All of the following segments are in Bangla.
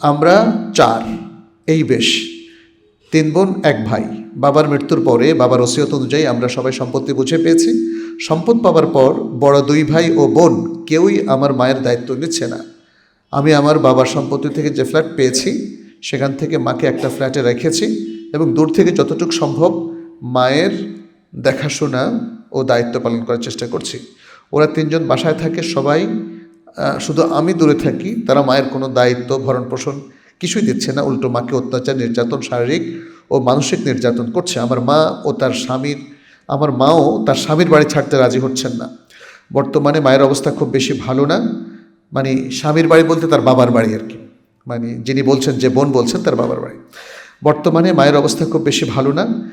আমরা চার, এই বেশ। তিন বোন, এক ভাই। বাবার মৃত্যুর পরে বাবার ওসিয়ত অনুযায়ী আমরা সবাই সম্পত্তি বুঝে পেয়েছি। সম্পদ পাওয়ার পর বড় দুই ভাই ও বোন কেউই আমার মায়ের দায়িত্ব নিচ্ছে না। আমি আমার বাবার সম্পত্তি থেকে যে ফ্ল্যাট পেয়েছি, সেখান থেকে মাকে একটা ফ্ল্যাটে রেখেছি এবং দূর থেকে যতটুকু সম্ভব মায়ের দেখাশোনা ও দায়িত্ব পালন করার চেষ্টা করছি। ওরা তিনজন বাসায় থাকে, সবাই শুধু আমি দূরে থাকি, তারা মায়ের কোনো দায়িত্ব, ভরণ পোষণ কিছুই দিচ্ছে না। উল্টো মাকে অত্যাচার, নির্যাতন, শারীরিক ও মানসিক নির্যাতন করছে। আমার মা ও তার স্বামীর, আমার মাও তার স্বামীর বাড়ি ছাড়তে রাজি হচ্ছেন না। বর্তমানে মায়ের অবস্থা খুব বেশি ভালো না। মানে স্বামীর বাড়ি বলতে তার বাবার বাড়ি আর কি। মানে যিনি বলছেন যে বোন বলছেন তার বাবার বাড়ি। বর্তমানে মায়ের অবস্থা খুব বেশি ভালো না।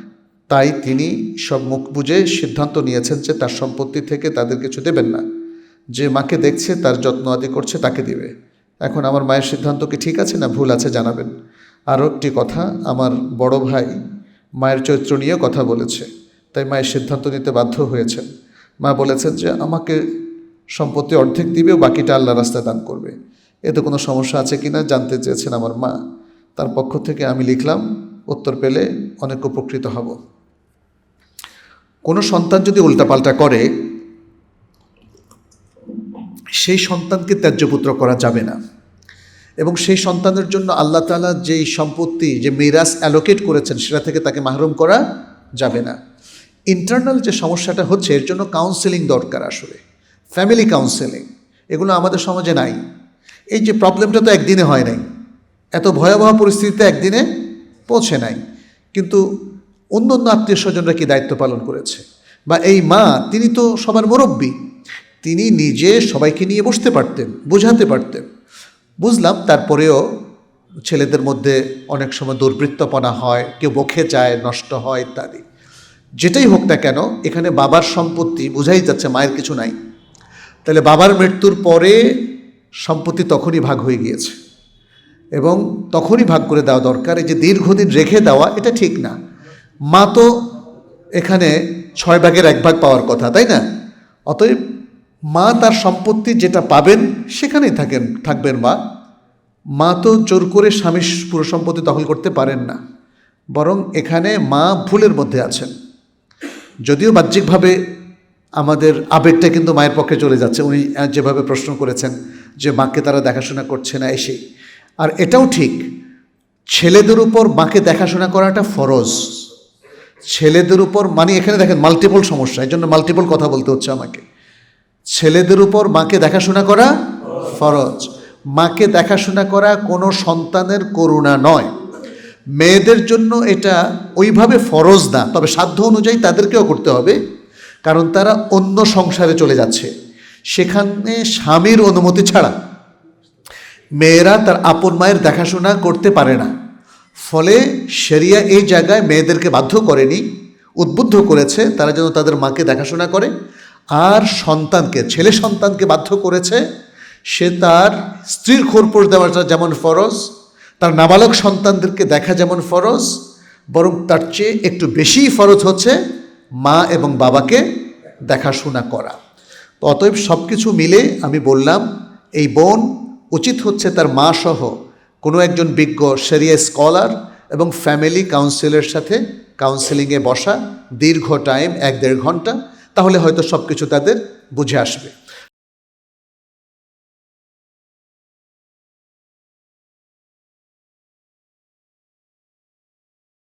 তাই তিনি সব মুখ বুঝে সিদ্ধান্ত নিয়েছেন যে তার সম্পত্তি থেকে তাদের কিছু দেবেন না। যে মাকে দেখছে, তার যত্ন আদি করছে, তাকে দিবে। এখন আমার মায়ের সিদ্ধান্ত কি ঠিক আছে না ভুল আছে জানাবেন। আরও একটি কথা, আমার বড় ভাই মায়ের চরিত্র নিয়ে কথা বলেছে, তাই মায়ের সিদ্ধান্ত নিতে বাধ্য হয়েছেন। মা বলেছেন যে, আমাকে সম্পত্তি অর্ধেক দিবে বাকিটা আল্লাহ রাস্তায় দান করবে। এতে কোনো সমস্যা আছে কি না জানতে চেয়েছেন আমার মা। তার পক্ষ থেকে আমি লিখলাম, উত্তর পেলে অনেক উপকৃত হব। কোনো সন্তান যদি উল্টাপাল্টা করে সেই সন্তানকে ত্যায্যপুত্র করা যাবে না। এবং সেই সন্তানের জন্য আল্লাহ তালা যেই সম্পত্তি, যে মিরাস অ্যালোকেট করেছেন, সেটা থেকে তাকে মাহরুম করা যাবে না। ইন্টারনাল যে সমস্যাটা হচ্ছে, এর জন্য কাউন্সেলিং দরকার আসলে। ফ্যামিলি কাউন্সেলিং এগুলো আমাদের সমাজে নাই। এই যে প্রবলেমটা তো একদিনে হয় নাই। এত ভয়াবহ পরিস্থিতিতে একদিনে পৌঁছে নাই। কিন্তু অন্য অন্য আত্মীয় স্বজনরা কি দায়িত্ব পালন করেছে? বা এই মা, তিনি তো সবার মুরব্বী। তিনি নিজে সবাইকে নিয়ে বসতে পারতেন, বোঝাতে পারতেন। বুঝলাম তারপরেও ছেলেদের মধ্যে অনেক সময় দুর্বৃত্তপনা হয়, কেউ বকে যায়, নষ্ট হয় ইত্যাদি। যেটাই হোক না কেন, এখানে বাবার সম্পত্তি বোঝাই যাচ্ছে, মায়ের কিছু নাই। তাহলে বাবার মৃত্যুর পরে সম্পত্তি তখনই ভাগ হয়ে গিয়েছে। এবং তখনই ভাগ করে দেওয়া দরকার, এই যে দীর্ঘদিন রেখে দেওয়া, এটা ঠিক না। মা তো এখানে ছয় ভাগের এক ভাগ পাওয়ার কথা, তাই না? অতএব মা তার সম্পত্তি যেটা পাবেন সেখানেই থাকেন, থাকবেন মা। মা তো জোর করে স্বামীর পুরো সম্পত্তি দখল করতে পারেন না, বরং এখানে মা ভুলের মধ্যে আছেন। যদিও বাহ্যিকভাবে আমাদের আবেগটা কিন্তু মায়ের পক্ষে চলে যাচ্ছে, উনি যেভাবে প্রশ্ন করেছেন যে মাকে তারা দেখাশোনা করছে না এসেই আর এটাও ঠিক, ছেলেদের উপর মাকে দেখাশোনা করাটা ফরজ। ছেলেদের উপর মানে এখানে দেখেন মাল্টিপল সমস্যা এই জন্য মাল্টিপল কথা বলতে হচ্ছে আমাকে। ছেলেদের উপর মাকে দেখাশোনা করা ফরজ। মাকে দেখাশোনা করা কোনো সন্তানের করুণা নয়। মেয়েদের জন্য এটা ওইভাবে ফরজ না, তবে সাধ্য অনুযায়ী তাদেরকেও করতে হবে, কারণ তারা অন্য সংসারে চলে যাচ্ছে। সেখানে স্বামীর অনুমতি ছাড়া মেয়েরা তার আপন মায়ের দেখাশোনা করতে পারে না। ফলে সেরিয়া এই জায়গায় মেয়েদেরকে বাধ্য করেনি, উদ্বুদ্ধ করেছে, তারা যেন তাদের মাকে দেখাশোনা করে। আর সন্তানকে, ছেলে সন্তানকে বাধ্য করেছে, সে তার স্ত্রীর খোরপোশ দেওয়াটা যেমন ফরজ, তার নাবালক সন্তানদেরকে দেখা যেমন ফরজ, বরং তার চেয়ে একটু বেশিই ফরজ হচ্ছে মা এবং বাবাকে দেখাশোনা করা। তো অতএব সব কিছু মিলে আমি বললাম, এই বোন উচিত হচ্ছে তার মা সহ কোনো একজন বিজ্ঞ সেরিয়া স্কলার এবং ফ্যামিলি কাউন্সিলের সাথে কাউন্সেলিংয়ে বসা দীর্ঘ টাইম, এক দেড় ঘণ্টা তাহলে হয়তো সব কিছু তাদের বুঝে আসবে।